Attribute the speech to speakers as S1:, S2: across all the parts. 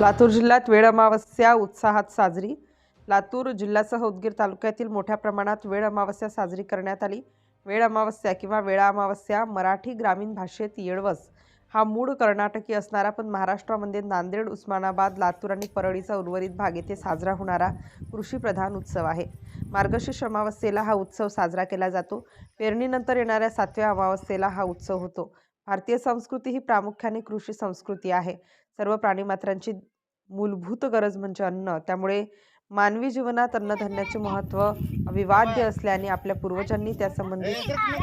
S1: लातूर जिल्ह्यात वेळ अमावस्या उत्साहात साजरी. लातूर जिल्ह्यासह उदगीर तालुक्यातील मोठ्या प्रमाणात वेळ अमावस्या साजरी करण्यात आली. वेळ अमावस्या किंवा वेळा अमावस्या मराठी ग्रामीण भाषेत येळवस हा मूळ कर्नाटकी असणारा पण महाराष्ट्रामध्ये नांदेड उस्मानाबाद लातूर आणि परळीचा उर्वरित भाग येथे साजरा होणारा कृषीप्रधान उत्सव आहे. मार्गशीर्ष अमावस्येला हा उत्सव साजरा केला जातो. पेरणीनंतर येणाऱ्या सातव्या अमावस्येला हा उत्सव होतो. भारतीय संस्कृती ही प्रामुख्याने कृषी संस्कृती आहे. सर्व प्राणीमात्रांची मूलभूत गरज म्हणजे अन्न. त्यामुळे मानवी जीवनात अन्नधान्याचे महत्त्व अविवाद्य असल्याने आपल्या पूर्वजांनी त्यासंबंधी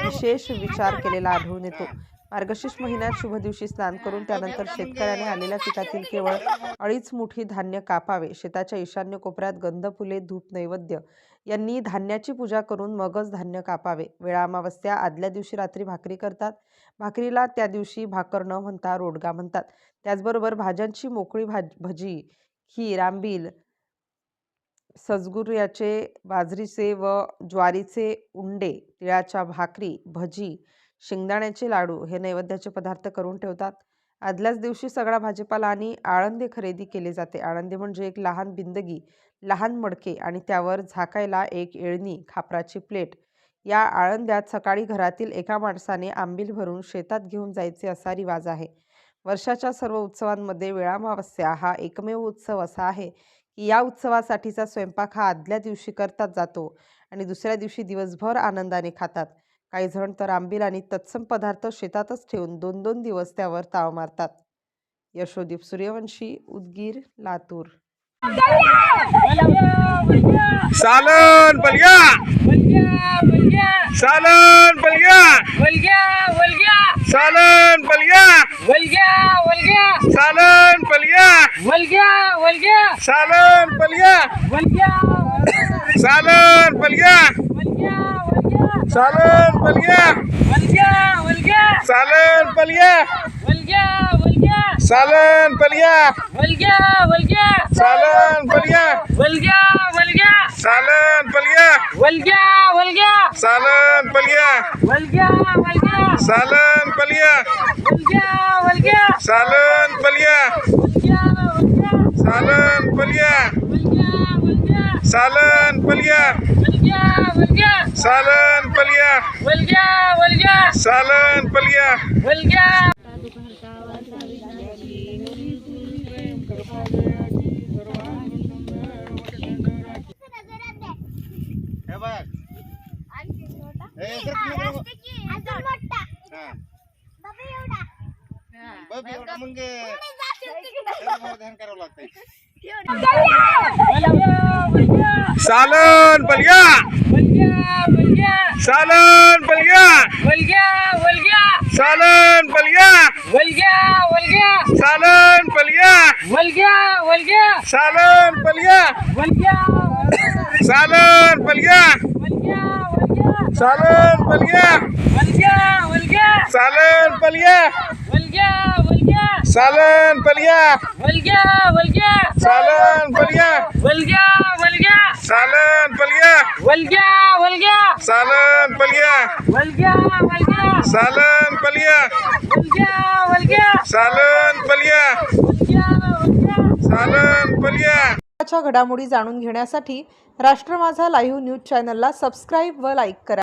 S1: विशेष विचार केलेला आढळून येतो. मार्गशीर्ष महिन्यात शुभ दिवशी स्नान करून त्यानंतर शेतकऱ्याने आलेल्या पिकातील केवळ अडीच मुठी धान्य कापावे. शेताच्या ईशान्य कोपऱ्यात गंध फुले धूप नैवेद्य यांनी धान्याची पूजा करून मगच धान्य कापावे. वेळा अमावस्या आदल्या दिवशी रात्री भाकरी करतात. भाकरीला त्या दिवशी भाकर न म्हणता रोडगा म्हणतात. त्याचबरोबर भाज्यांची मोकळी भाज भजी खीर आंबील सजगुर्याचे बाजरीचे व ज्वारीचे उंडे तिळाच्या भाकरी भजी शेंगदाण्याचे लाडू हे नैवेद्याचे पदार्थ करून ठेवतात. आदल्याच दिवशी सगळा भाजीपाला आणि आळंदे खरेदी केले जाते. आळंदे म्हणजे एक लहान बिंदगी लहान मडके आणि त्यावर झाकायला एक एळणी खापराची प्लेट. या आळंद्यात सकाळी घरातील एका माणसाने आंबील भरून शेतात घेऊन जायचे असा रिवाज आहे. वर्षाच्या सर्व उत्सवांमध्ये वेळामावस्या हा एकमेव उत्सव असा आहे की या उत्सवासाठीचा स्वयंपाक हा आदल्या दिवशी करतात जातो आणि दुसऱ्या दिवशी दिवसभर आनंदाने खातात. काही जण तर आंबील आणि तत्सम पदार्थ शेतातच ठेवून दोन दोन दिवस त्यावर ताव मारतात. यशोदीप सूर्यवंशी उदगीर लातूर.
S2: सालन बलग्या! सालन बलग्या! सालन बलग्या! सालन बलग्या! सालन बलग्या! सालन बलग्या! चालेल पलग्या. चालेल पलग्या. चालन पलग्या. चालन पलग्या. चालन पलग्या. चालन पलग्या. चालन पलग्या चालन पलग्या. सालन पलग्या. सालन पलग्या. सालन पलग्या. सालन पलग्या.
S3: हे बघ. बघ. एवढा मग त्याला भाव ध्यान करावं लागतंय.
S2: सालन पलग्या सालन पलग्या सालन पलग्या सालन पलग्या सालन पलग्या सालन पलग्या सालन पलग्या सालन पलग्या सालन पलग्या सालन पलग्या सालन पलग्या सालन पलग्या सालन पलग्या सालन पलग्या सालन पलग्या
S1: च्या घडामोडी जाणून घेण्यासाठी राष्ट्र माझा लाईव्ह न्यूज चॅनलला सबस्क्राईब व लाईक करा.